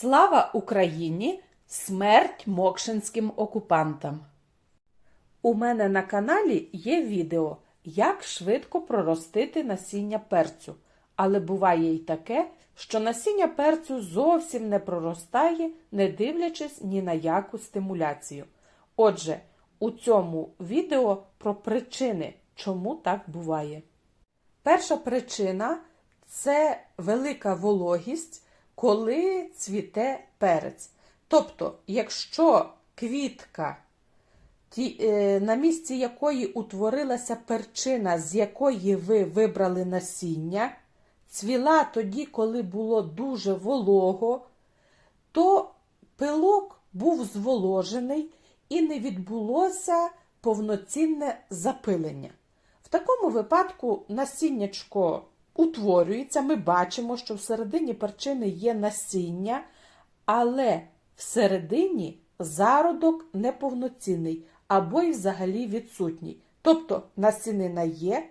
Слава Україні! Смерть мокшинським окупантам! У мене на каналі є відео, як швидко проростити насіння перцю. Але буває й таке, що насіння перцю зовсім не проростає, не дивлячись ні на яку стимуляцію. Отже, у цьому відео про причини, чому так буває. Перша причина це велика вологість, коли цвіте перець. Тобто, якщо квітка, ті, е, на місці якої утворилася перчина, з якої ви вибрали насіння, цвіла тоді, коли було дуже волого, то пилок був зволожений і не відбулося повноцінне запилення. В такому випадку насіннячко утворюється, ми бачимо, що всередині перчини є насіння, але всередині зародок неповноцінний або й взагалі відсутній. Тобто насінина є,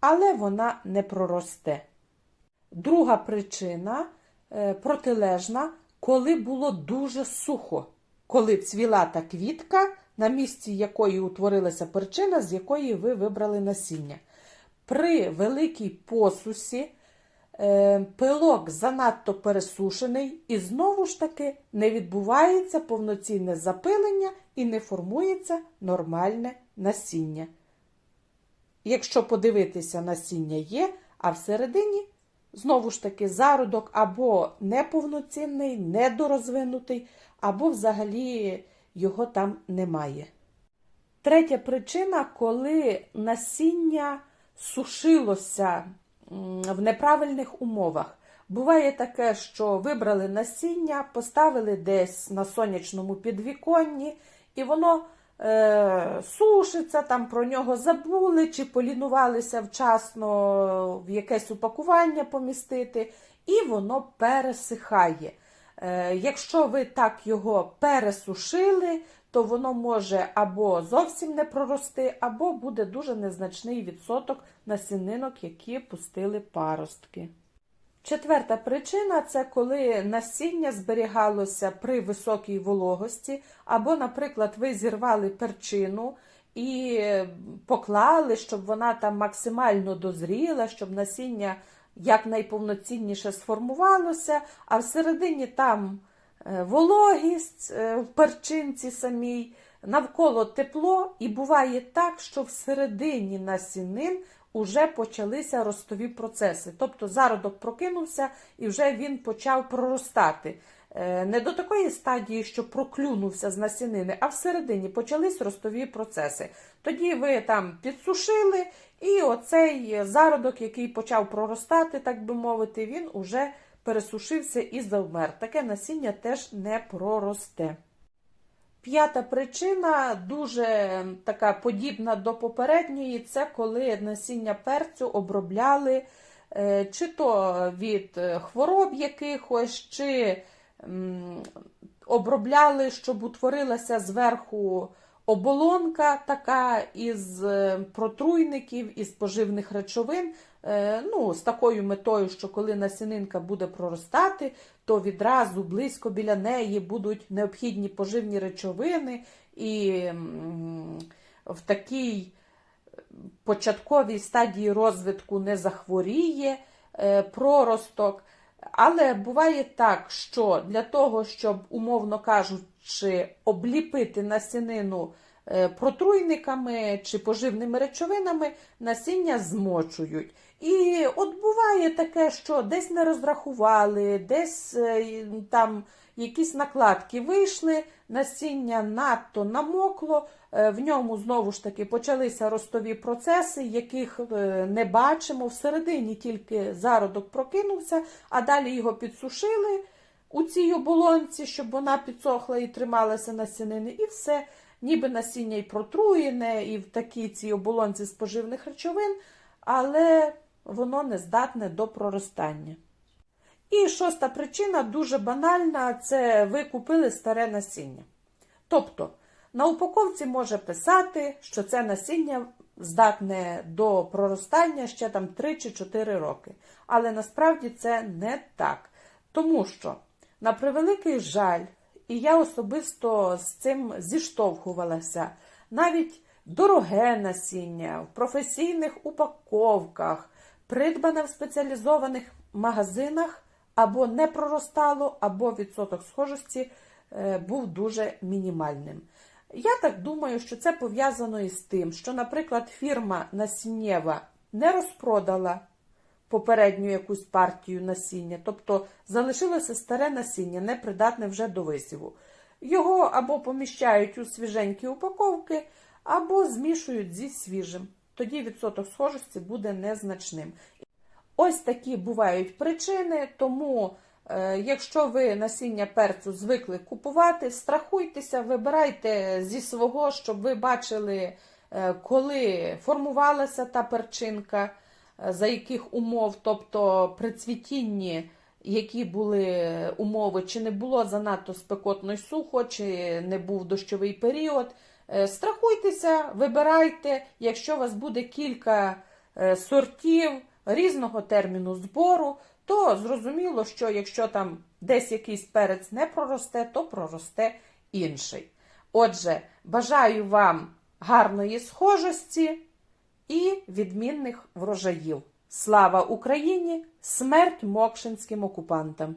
але вона не проросте. Друга причина е, протилежна, коли було дуже сухо, коли цвіла та квітка, на місці якої утворилася перчина, з якої ви вибрали насіння. При великій посусі е, пилок занадто пересушений, і знову ж таки не відбувається повноцінне запилення і не формується нормальне насіння. Якщо подивитися, насіння є, а всередині знову ж таки зародок або неповноцінний, недорозвинутий, або взагалі його там немає. Третя причина, коли насіння сушилося в неправильних умовах. Буває таке, що вибрали насіння, поставили десь на сонячному підвіконні, і воно е, сушиться, там про нього забули, чи полінувалися вчасно в якесь упакування помістити, і воно пересихає. Е, якщо ви так його пересушили, то воно може або зовсім не прорости, або буде дуже незначний відсоток насінинок, які пустили паростки. Четверта причина це коли насіння зберігалося при високій вологості, або, наприклад, ви зірвали перчину і поклали, щоб вона там максимально дозріла, щоб насіння якнайповноцінніше сформувалося, а всередині там вологість е, в перчинці самій, навколо тепло, і буває так, що всередині насінин уже почалися ростові процеси. Тобто зародок прокинувся і вже він почав проростати. Е, Не до такої стадії, що проклюнувся з насінини, а всередині почались ростові процеси. Тоді ви там підсушили, і оцей зародок, який почав проростати, так би мовити, він уже пересушився і завмер. Таке насіння теж не проросте. П'ята причина дуже така подібна до попередньої, це коли насіння перцю обробляли е, чи то від е, хвороб якихось, чи обробляли, щоб утворилася зверху оболонка така із е, протруйників, із поживних речовин. Е, Ну, з такою метою, що коли насінинка буде проростати, то відразу близько біля неї будуть необхідні поживні речовини, і в такій початковій стадії розвитку не захворіє е, проросток. Але буває так, що для того, щоб, умовно кажучи, обліпити насінину е, протруйниками чи поживними речовинами, насіння змочують. І от буває таке, що десь не розрахували, десь е, там якісь накладки вийшли, насіння надто намокло, е, в ньому знову ж таки почалися ростові процеси, яких е, не бачимо. Всередині тільки зародок прокинувся, а далі його підсушили у цій оболонці, щоб вона підсохла і трималася насінини, і все, ніби насіння і протруєне, і в такій цій оболонці з поживних речовин, але воно не здатне до проростання. І шоста причина дуже банальна це ви купили старе насіння. Тобто на упаковці може писати, що це насіння здатне до проростання ще там 3 чи 4 роки. Але насправді це не так. Тому що На превеликий жаль, і я особисто з цим зіштовхувалася. Навіть дороге насіння в професійних упаковках, придбане в спеціалізованих магазинах, або не проростало, або відсоток схожості е, був дуже мінімальним. Я так думаю, що це пов'язано із тим, що, наприклад, фірма насіннєва не розпродала попередню якусь партію насіння, тобто залишилося старе насіння, непридатне вже до висіву. Його або поміщають у свіженькі упаковки, або змішують зі свіжим. Тоді відсоток схожості буде незначним. Ось такі бувають причини, тому е, якщо ви насіння перцю звикли купувати, страхуйтеся, вибирайте зі свого, щоб ви бачили, е, коли формувалася та перчинка, е, за яких умов, тобто при цвітінні, які були умови, чи не було занадто спекотно й сухо, чи не був дощовий період. Страхуйтеся, вибирайте, якщо у вас буде кілька сортів різного терміну збору, то зрозуміло, що якщо там десь якийсь перець не проросте, то проросте інший. Отже, бажаю вам гарної схожості і відмінних врожаїв. Слава Україні! Смерть мокшинським окупантам!